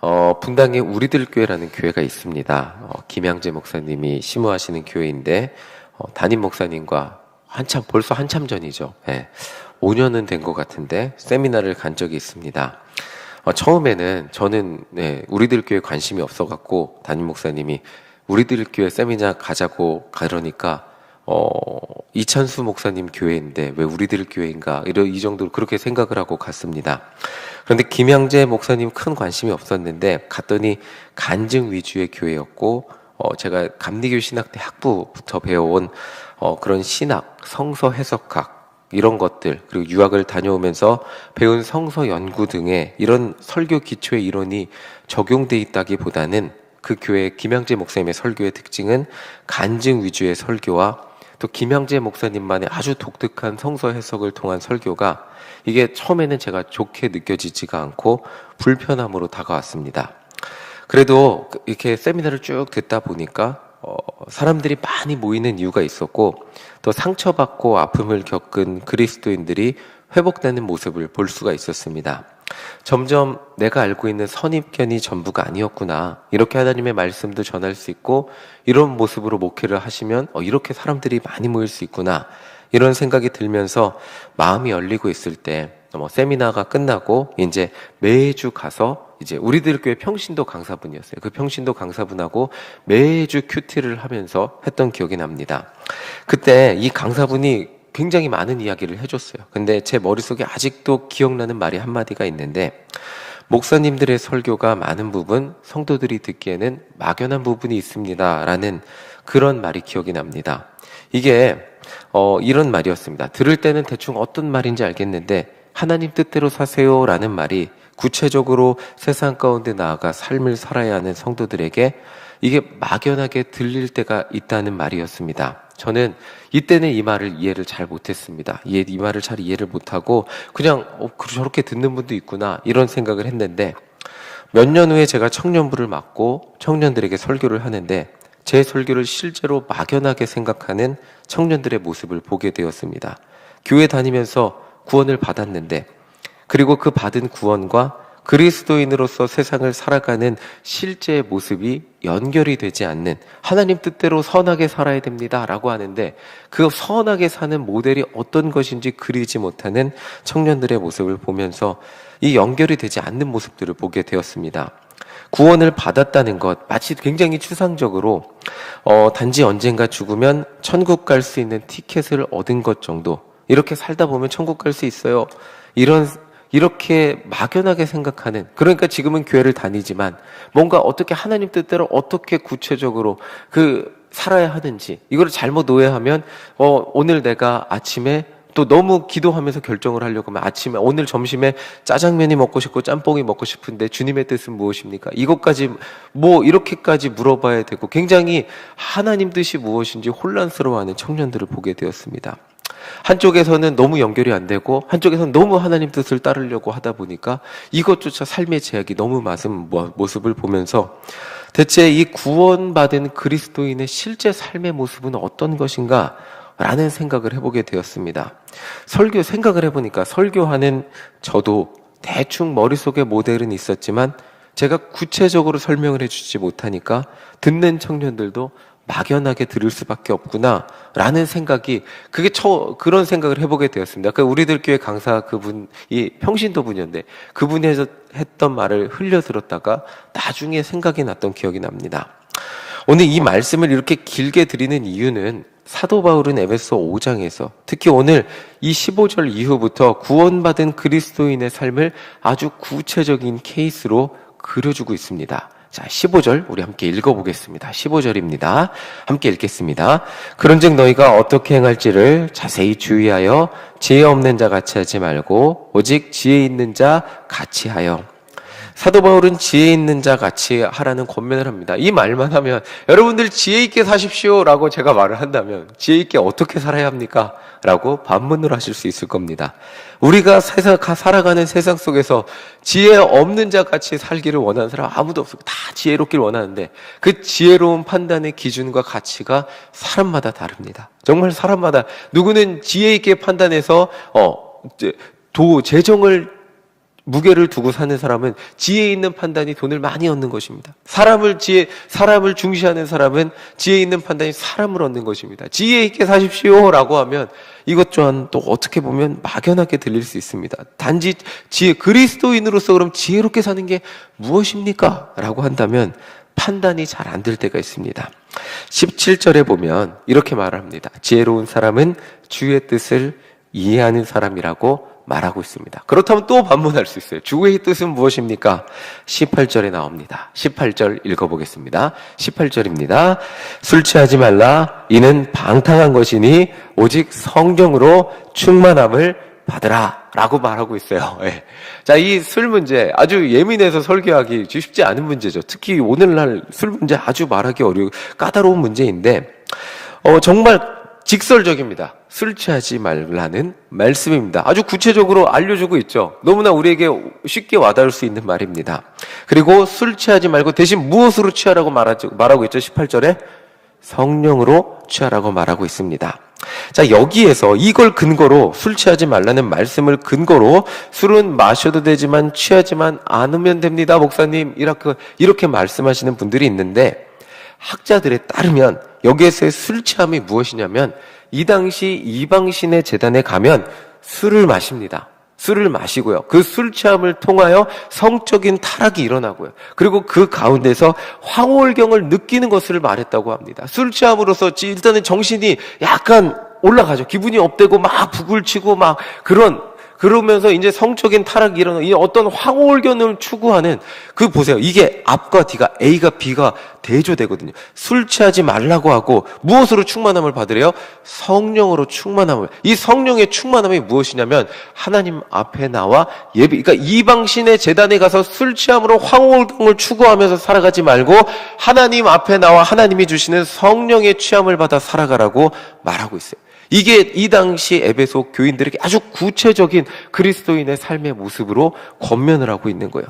어, 분당에 우리들 교회라는 교회가 있습니다. 어, 김양재 목사님이 심우하시는 교회인데 어, 담임 목사님과 한참 벌써 한참 전이죠. 예. 5년은 된 것 같은데 세미나를 간 적이 있습니다. 어, 처음에는 저는 네, 우리들 교회 관심이 없어갖고 담임 목사님이 우리들 교회 세미나 가자고 가려니까 어, 이찬수 목사님 교회인데 왜 우리들 교회인가 이런 이 정도로 그렇게 생각을 하고 갔습니다. 그런데 김양재 목사님 큰 관심이 없었는데 갔더니 간증 위주의 교회였고 어, 제가 감리교 신학대 학부부터 배워온 어, 그런 신학, 성서 해석학 이런 것들 그리고 유학을 다녀오면서 배운 성서 연구 등의 이런 설교 기초의 이론이 적용돼 있다기보다는 그 교회 김양재 목사님의 설교의 특징은 간증 위주의 설교와 또 김양재 목사님만의 아주 독특한 성서 해석을 통한 설교가 이게 처음에는 제가 좋게 느껴지지가 않고 불편함으로 다가왔습니다. 그래도 이렇게 세미나를 쭉 듣다 보니까 어, 사람들이 많이 모이는 이유가 있었고 또 상처받고 아픔을 겪은 그리스도인들이 회복되는 모습을 볼 수가 있었습니다. 점점 내가 알고 있는 선입견이 전부가 아니었구나. 이렇게 하나님의 말씀도 전할 수 있고 이런 모습으로 목회를 하시면 어, 이렇게 사람들이 많이 모일 수 있구나. 이런 생각이 들면서 마음이 열리고 있을 때 뭐 세미나가 끝나고 이제 매주 가서 이제 우리들 교회 평신도 강사분이었어요. 그 평신도 강사분하고 매주 큐티를 하면서 했던 기억이 납니다. 그때 이 강사분이 굉장히 많은 이야기를 해줬어요. 근데 제 머릿속에 아직도 기억나는 말이 한마디가 있는데, 목사님들의 설교가 많은 부분 성도들이 듣기에는 막연한 부분이 있습니다. 라는 그런 말이 기억이 납니다. 이게, 어, 이런 말이었습니다. 들을 때는 대충 어떤 말인지 알겠는데, 하나님 뜻대로 사세요. 라는 말이 구체적으로 세상 가운데 나아가 삶을 살아야 하는 성도들에게 이게 막연하게 들릴 때가 있다는 말이었습니다. 저는 이때는 이 말을 이해를 잘 못했습니다. 이해, 이 말을 잘 이해를 못하고 그냥 어, 그- 저렇게 듣는 분도 있구나 이런 생각을 했는데 몇 년 후에 제가 청년부를 맡고 청년들에게 설교를 하는데 제 설교를 실제로 막연하게 생각하는 청년들의 모습을 보게 되었습니다. 교회 다니면서 구원을 받았는데 그리고 그 받은 구원과 그리스도인으로서 세상을 살아가는 실제의 모습이 연결이 되지 않는 하나님 뜻대로 선하게 살아야 됩니다라고 하는데 그 선하게 사는 모델이 어떤 것인지 그리지 못하는 청년들의 모습을 보면서 이 연결이 되지 않는 모습들을 보게 되었습니다. 구원을 받았다는 것 마치 굉장히 추상적으로 어, 단지 언젠가 죽으면 천국 갈 수 있는 티켓을 얻은 것 정도 이렇게 살다 보면 천국 갈 수 있어요. 이런 이렇게 막연하게 생각하는 그러니까 지금은 교회를 다니지만 뭔가 어떻게 하나님 뜻대로 어떻게 구체적으로 그 살아야 하는지 이거를 잘못 오해하면 어 오늘 내가 아침에 또 너무 기도하면서 결정을 하려고 하면 아침에 오늘 점심에 짜장면이 먹고 싶고 짬뽕이 먹고 싶은데 주님의 뜻은 무엇입니까? 이것까지 뭐 이렇게까지 물어봐야 되고 굉장히 하나님 뜻이 무엇인지 혼란스러워하는 청년들을 보게 되었습니다. 한쪽에서는 너무 연결이 안 되고 한쪽에서는 너무 하나님 뜻을 따르려고 하다 보니까 이것조차 삶의 제약이 너무 많은 모- 모습을 보면서 대체 이 구원받은 그리스도인의 실제 삶의 모습은 어떤 것인가? 라는 생각을 해보게 되었습니다. 설교 생각을 해보니까 설교하는 저도 대충 머릿속에 모델은 있었지만 제가 구체적으로 설명을 해주지 못하니까 듣는 청년들도 막연하게 들을 수밖에 없구나 라는 생각이 그게 처 그런 생각을 해보게 되었습니다. 그 우리들 교회 강사 그분 이 평신도 분이었는데 그분이 했던 말을 흘려 들었다가 나중에 생각이 났던 기억이 납니다. 오늘 이 말씀을 이렇게 길게 드리는 이유는 사도 바울은 에베소 5장에서 특히 오늘 이 15절 이후부터 구원받은 그리스도인의 삶을 아주 구체적인 케이스로 그려주고 있습니다. 자, 15절 우리 함께 읽어보겠습니다. 15절입니다. 함께 읽겠습니다. 그런즉 너희가 어떻게 행할지를 자세히 주의하여 지혜 없는 자 같이 하지 말고 오직 지혜 있는 자 같이 하여 사도 바울은 지혜 있는 자 같이 하라는 권면을 합니다. 이 말만 하면 여러분들 지혜 있게 사십시오라고 제가 말을 한다면 지혜 있게 어떻게 살아야 합니까? 라고 반문을 하실 수 있을 겁니다. 우리가 세상 가- 살아가는 세상 속에서 지혜 없는 자 같이 살기를 원하는 사람 아무도 없고 다 지혜롭기를 원하는데 그 지혜로운 판단의 기준과 가치가 사람마다 다릅니다. 정말 사람마다 누구는 지혜 있게 판단해서 어 도 재정을 무게를 두고 사는 사람은 지혜 있는 판단이 돈을 많이 얻는 것입니다. 사람을 지혜, 사람을 중시하는 사람은 지혜 있는 판단이 사람을 얻는 것입니다. 지혜 있게 사십시오라고 하면 이것 또한 또 어떻게 보면 막연하게 들릴 수 있습니다. 단지 지혜, 그리스도인으로서 그럼 지혜롭게 사는 게 무엇입니까? 라고 한다면 판단이 잘 안 될 때가 있습니다. 17절에 보면 이렇게 말합니다. 지혜로운 사람은 주의 뜻을 이해하는 사람이라고 말하고 있습니다. 그렇다면 또 반문할 수 있어요. 주의 뜻은 무엇입니까? 18절에 나옵니다. 18절 읽어보겠습니다. 18절입니다. 술 취하지 말라. 이는 방탕한 것이니 오직 성경으로 충만함을 받으라. 라고 말하고 있어요. 예. 자, 이 술 문제 아주 예민해서 설교하기 쉽지 않은 문제죠. 특히 오늘날 술 문제 아주 말하기 어려운 까다로운 문제인데, 어, 정말 직설적입니다. 술 취하지 말라는 말씀입니다. 아주 구체적으로 알려주고 있죠. 너무나 우리에게 쉽게 와닿을 수 있는 말입니다. 그리고 술 취하지 말고 대신 무엇으로 취하라고 말하고 있죠. 18절에 성령으로 취하라고 말하고 있습니다. 자, 여기에서 이걸 근거로 술 취하지 말라는 말씀을 근거로 술은 마셔도 되지만 취하지만 않으면 됩니다. 목사님. 이렇게, 이렇게 말씀하시는 분들이 있는데 학자들에 따르면 여기에서의 술 취함이 무엇이냐면 이 당시 이방신의 재단에 가면 술을 마십니다. 술을 마시고요. 그 술 취함을 통하여 성적인 타락이 일어나고요. 그리고 그 가운데서 황홀경을 느끼는 것을 말했다고 합니다. 술 취함으로써 일단은 정신이 약간 올라가죠. 기분이 업되고 막 부글치고 막 그런 그러면서 이제 성적인 타락이 일어나 이 어떤 황홀견을 추구하는 그 보세요. 이게 앞과 뒤가 A가 B가 대조되거든요. 술 취하지 말라고 하고 무엇으로 충만함을 받으래요? 성령으로 충만함을. 이 성령의 충만함이 무엇이냐면 하나님 앞에 나와 예배 그러니까 이방신의 재단에 가서 술 취함으로 황홀경을 추구하면서 살아가지 말고 하나님 앞에 나와 하나님이 주시는 성령의 취함을 받아 살아가라고 말하고 있어요. 이게 이 당시 에베소 교인들에게 아주 구체적인 그리스도인의 삶의 모습으로 권면을 하고 있는 거예요.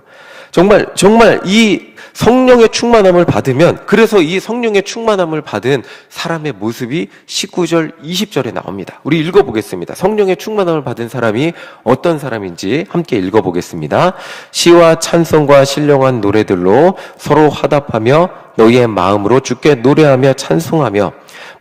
정말 정말 이 성령의 충만함을 받으면 그래서 이 성령의 충만함을 받은 사람의 모습이 19절 20절에 나옵니다. 우리 읽어 보겠습니다. 성령의 충만함을 받은 사람이 어떤 사람인지 함께 읽어 보겠습니다. 시와 찬송과 신령한 노래들로 서로 화답하며 너희의 마음으로 주께 노래하며 찬송하며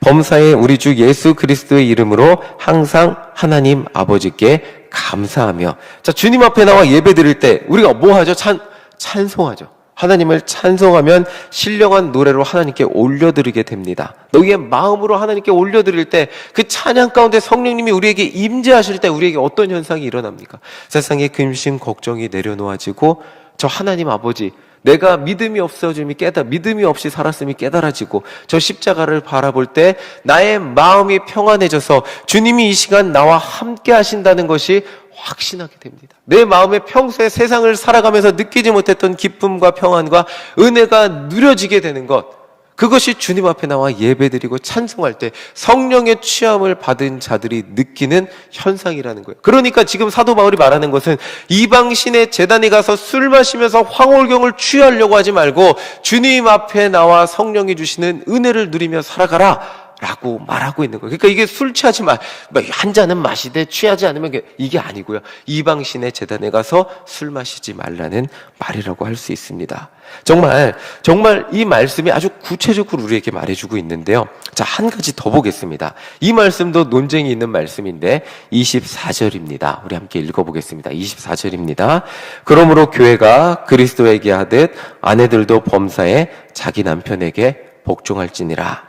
범사에 우리 주 예수 그리스도의 이름으로 항상 하나님 아버지께 감사하며 자 주님 앞에 나와 예배 드릴 때 우리가 뭐 하죠? 찬 찬송하죠. 하나님을 찬송하면 신령한 노래로 하나님께 올려드리게 됩니다. 너희의 마음으로 하나님께 올려드릴 때 그 찬양 가운데 성령님이 우리에게 임재하실 때 우리에게 어떤 현상이 일어납니까? 세상의 근심 걱정이 내려놓아지고 저 하나님 아버지 내가 믿음이 없어짐이 깨달, 믿음이 없이 살았음이 깨달아지고 저 십자가를 바라볼 때 나의 마음이 평안해져서 주님이 이 시간 나와 함께 하신다는 것이 확신하게 됩니다. 내 마음에 평소에 세상을 살아가면서 느끼지 못했던 기쁨과 평안과 은혜가 누려지게 되는 것. 그것이 주님 앞에 나와 예배드리고 찬송할 때 성령의 취함을 받은 자들이 느끼는 현상이라는 거예요. 그러니까 지금 사도 바울이 말하는 것은 이방신의 재단에 가서 술 마시면서 황홀경을 취하려고 하지 말고 주님 앞에 나와 성령이 주시는 은혜를 누리며 살아가라. 라고 말하고 있는 거예요. 그러니까 이게 술 취하지 마. 뭐한 잔은 마시되 취하지 않으면 이게 아니고요. 이방신의 재단에 가서 술 마시지 말라는 말이라고 할 수 있습니다. 정말, 정말 이 말씀이 아주 구체적으로 우리에게 말해주고 있는데요. 자, 한 가지 더 보겠습니다. 이 말씀도 논쟁이 있는 말씀인데 24절입니다. 우리 함께 읽어보겠습니다. 24절입니다. 그러므로 교회가 그리스도에게 하듯 아내들도 범사에 자기 남편에게 복종할지니라.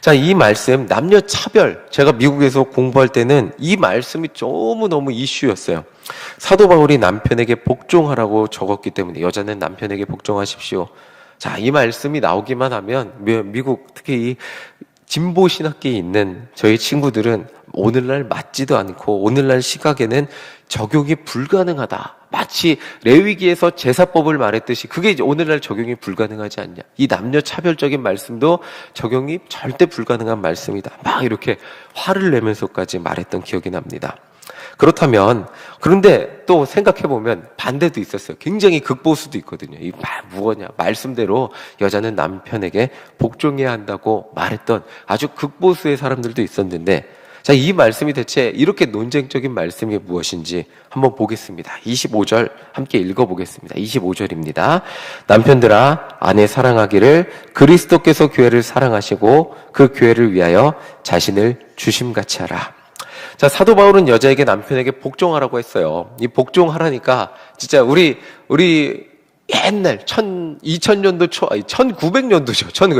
자, 이 말씀, 남녀 차별. 제가 미국에서 공부할 때는 이 말씀이 너무너무 이슈였어요. 사도 바울이 남편에게 복종하라고 적었기 때문에 여자는 남편에게 복종하십시오. 자, 이 말씀이 나오기만 하면 미국 특히 이 진보 신학계에 있는 저희 친구들은 오늘날 맞지도 않고 오늘날 시각에는 적용이 불가능하다. 마치 레위기에서 제사법을 말했듯이 그게 이제 오늘날 적용이 불가능하지 않냐. 이 남녀 차별적인 말씀도 적용이 절대 불가능한 말씀이다. 막 이렇게 화를 내면서까지 말했던 기억이 납니다. 그렇다면 그런데 또 생각해 보면 반대도 있었어요. 굉장히 극보수도 있거든요. 이 무엇냐 말씀대로 여자는 남편에게 복종해야 한다고 말했던 아주 극보수의 사람들도 있었는데 자, 이 말씀이 대체 이렇게 논쟁적인 말씀이 무엇인지 한번 보겠습니다. 25절 함께 읽어보겠습니다. 25절입니다. 남편들아, 아내 사랑하기를 그리스도께서 교회를 사랑하시고 그 교회를 위하여 자신을 주심같이 하라. 자, 사도 바울은 여자에게 남편에게 복종하라고 했어요. 이 복종하라니까 진짜 우리, 우리 옛날 천 이천 년도 초 아니 천구백 년도죠. 천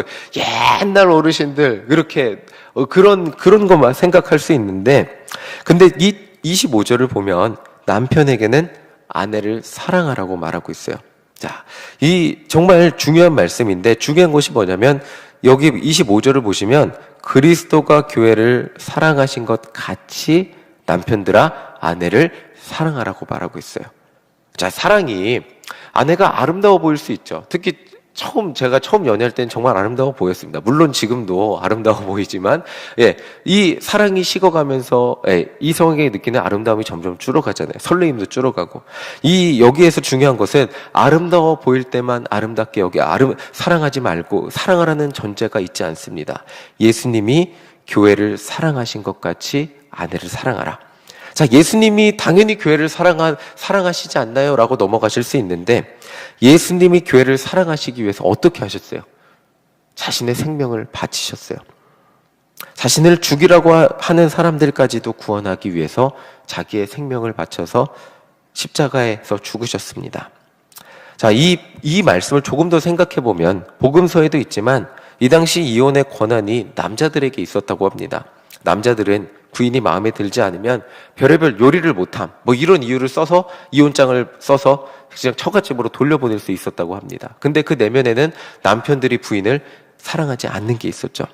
옛날 어르신들 그렇게 어, 그런 그런 것만 생각할 수 있는데 근데 이 25절을 보면 남편에게는 아내를 사랑하라고 말하고 있어요. 자, 이 정말 중요한 말씀인데 중요한 것이 뭐냐면 여기 25절을 보시면 그리스도가 교회를 사랑하신 것 같이 남편들아 아내를 사랑하라고 말하고 있어요. 자, 사랑이 아내가 아름다워 보일 수 있죠. 특히 처음 제가 처음 연애할 때는 정말 아름다워 보였습니다. 물론 지금도 아름다워 보이지만 예, 이 사랑이 식어가면서 예, 이성에게 느끼는 아름다움이 점점 줄어가잖아요. 설레임도 줄어가고 이 여기에서 중요한 것은 아름다워 보일 때만 아름답게 여기 아름 사랑하지 말고 사랑하라는 전제가 있지 않습니다. 예수님이 교회를 사랑하신 것 같이 아내를 사랑하라. 자, 예수님이 당연히 교회를 사랑하, 사랑하시지 않나요? 라고 넘어가실 수 있는데, 예수님이 교회를 사랑하시기 위해서 어떻게 하셨어요? 자신의 생명을 바치셨어요. 자신을 죽이라고 하는 사람들까지도 구원하기 위해서 자기의 생명을 바쳐서 십자가에서 죽으셨습니다. 자, 이, 이 말씀을 조금 더 생각해 보면, 복음서에도 있지만, 이 당시 이혼의 권한이 남자들에게 있었다고 합니다. 남자들은 부인이 마음에 들지 않으면 별의별 요리를 못함. 뭐 이런 이유를 써서 이혼장을 써서 그냥 처갓집으로 돌려보낼 수 있었다고 합니다. 근데 그 내면에는 남편들이 부인을 사랑하지 않는 게 있었죠.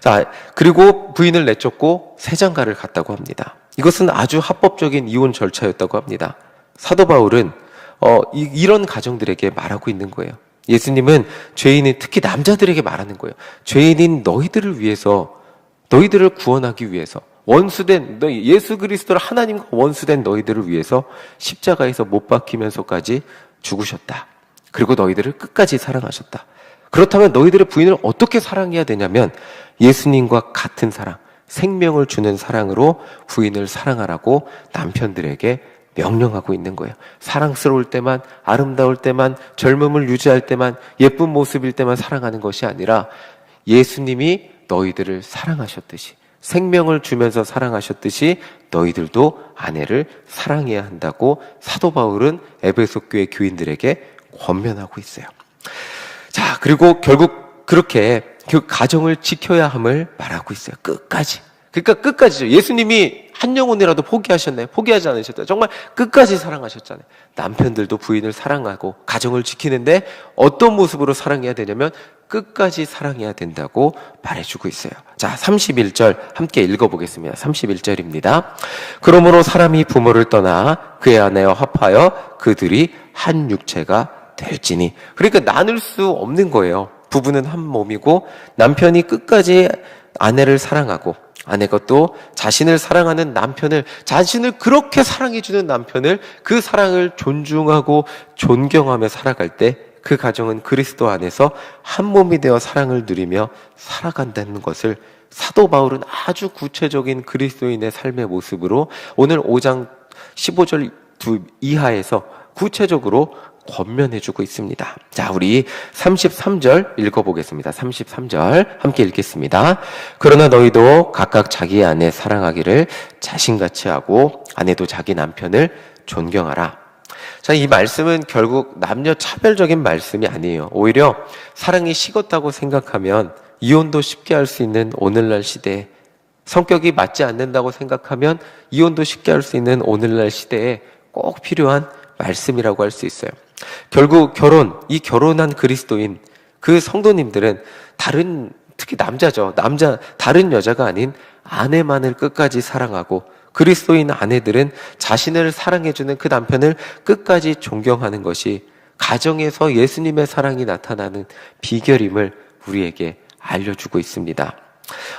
자, 그리고 부인을 내쫓고 세장가를 갔다고 합니다. 이것은 아주 합법적인 이혼 절차였다고 합니다. 사도 바울은 어, 이, 런 가정들에게 말하고 있는 거예요. 예수님은 죄인인 특히 남자들에게 말하는 거예요. 죄인인 너희들을 위해서 너희들을 구원하기 위해서 원수된 너희 예수 그리스도를 하나님과 원수된 너희들을 위해서 십자가에서 못 박히면서까지 죽으셨다. 그리고 너희들을 끝까지 사랑하셨다. 그렇다면 너희들의 부인을 어떻게 사랑해야 되냐면 예수님과 같은 사랑, 생명을 주는 사랑으로 부인을 사랑하라고 남편들에게 명령하고 있는 거예요. 사랑스러울 때만, 아름다울 때만, 젊음을 유지할 때만, 예쁜 모습일 때만 사랑하는 것이 아니라 예수님이 너희들을 사랑하셨듯이 생명을 주면서 사랑하셨듯이 너희들도 아내를 사랑해야 한다고 사도 바울은 에베소 교회 교인들에게 권면하고 있어요. 자, 그리고 결국 그렇게 그 가정을 지켜야 함을 말하고 있어요. 끝까지. 그러니까 끝까지죠. 예수님이 한 영혼이라도 포기하셨나요? 포기하지 않으셨다. 정말 끝까지 사랑하셨잖아요. 남편들도 부인을 사랑하고 가정을 지키는데 어떤 모습으로 사랑해야 되냐면 끝까지 사랑해야 된다고 말해주고 있어요. 자, 31절 함께 읽어보겠습니다. 31절입니다. 그러므로 사람이 부모를 떠나 그의 아내와 합하여 그들이 한 육체가 될지니. 그러니까 나눌 수 없는 거예요. 부부는 한 몸이고 남편이 끝까지 아내를 사랑하고 아내가 또 자신을 사랑하는 남편을 자신을 그렇게 사랑해주는 남편을 그 사랑을 존중하고 존경하며 살아갈 때 그 가정은 그리스도 안에서 한 몸이 되어 사랑을 누리며 살아간다는 것을 사도 바울은 아주 구체적인 그리스도인의 삶의 모습으로 오늘 5장 15절 이하에서 구체적으로 권면해주고 있습니다. 자, 우리 33절 읽어보겠습니다. 33절 함께 읽겠습니다. 그러나 너희도 각각 자기 아내 사랑하기를 자신같이 하고 아내도 자기 남편을 존경하라. 자, 이 말씀은 결국 남녀 차별적인 말씀이 아니에요. 오히려 사랑이 식었다고 생각하면 이혼도 쉽게 할 수 있는 오늘날 시대에 성격이 맞지 않는다고 생각하면 이혼도 쉽게 할 수 있는 오늘날 시대에 꼭 필요한 말씀이라고 할 수 있어요. 결국 결혼, 이 결혼한 그리스도인 그 성도님들은 다른 특히 남자죠. 남자 다른 여자가 아닌 아내만을 끝까지 사랑하고 그리스도인 아내들은 자신을 사랑해주는 그 남편을 끝까지 존경하는 것이 가정에서 예수님의 사랑이 나타나는 비결임을 우리에게 알려주고 있습니다.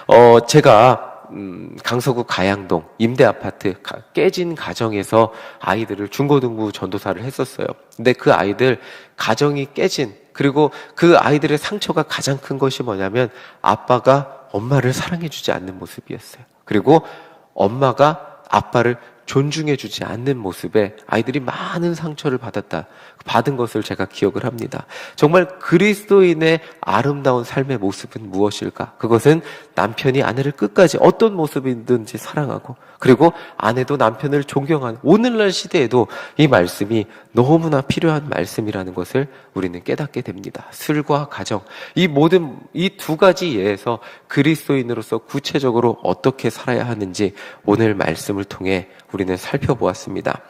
어, 제가 음, 강서구 가양동 임대 아파트 깨진 가정에서 아이들을 중고등부 전도사를 했었어요. 근데 그 아이들 가정이 깨진 그리고 그 아이들의 상처가 가장 큰 것이 뭐냐면 아빠가 엄마를 사랑해주지 않는 모습이었어요. 그리고 엄마가 아빠를 존중해주지 않는 모습에 아이들이 많은 상처를 받았다. 받은 것을 제가 기억을 합니다. 정말 그리스도인의 아름다운 삶의 모습은 무엇일까? 그것은 남편이 아내를 끝까지 어떤 모습이든지 사랑하고 그리고 아내도 남편을 존경하는 오늘날 시대에도 이 말씀이 너무나 필요한 말씀이라는 것을 우리는 깨닫게 됩니다. 술과 가정 이 모든 이 두 가지 예에서 그리스도인으로서 구체적으로 어떻게 살아야 하는지 오늘 말씀을 통해 우리는 살펴보았습니다.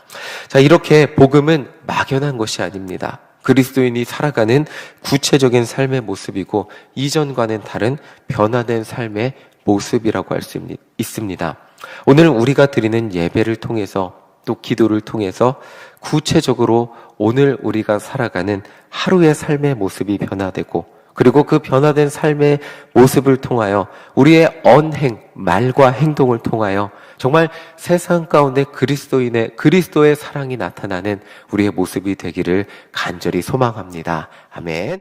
자, 이렇게 복음은 막연한 것이 아닙니다. 그리스도인이 살아가는 구체적인 삶의 모습이고 이전과는 다른 변화된 삶의 모습이라고 할 수 있습니다. 오늘 우리가 드리는 예배를 통해서 또 기도를 통해서 구체적으로 오늘 우리가 살아가는 하루의 삶의 모습이 변화되고 그리고 그 변화된 삶의 모습을 통하여 우리의 언행, 말과 행동을 통하여 정말 세상 가운데 그리스도인의 그리스도의 사랑이 나타나는 우리의 모습이 되기를 간절히 소망합니다. 아멘.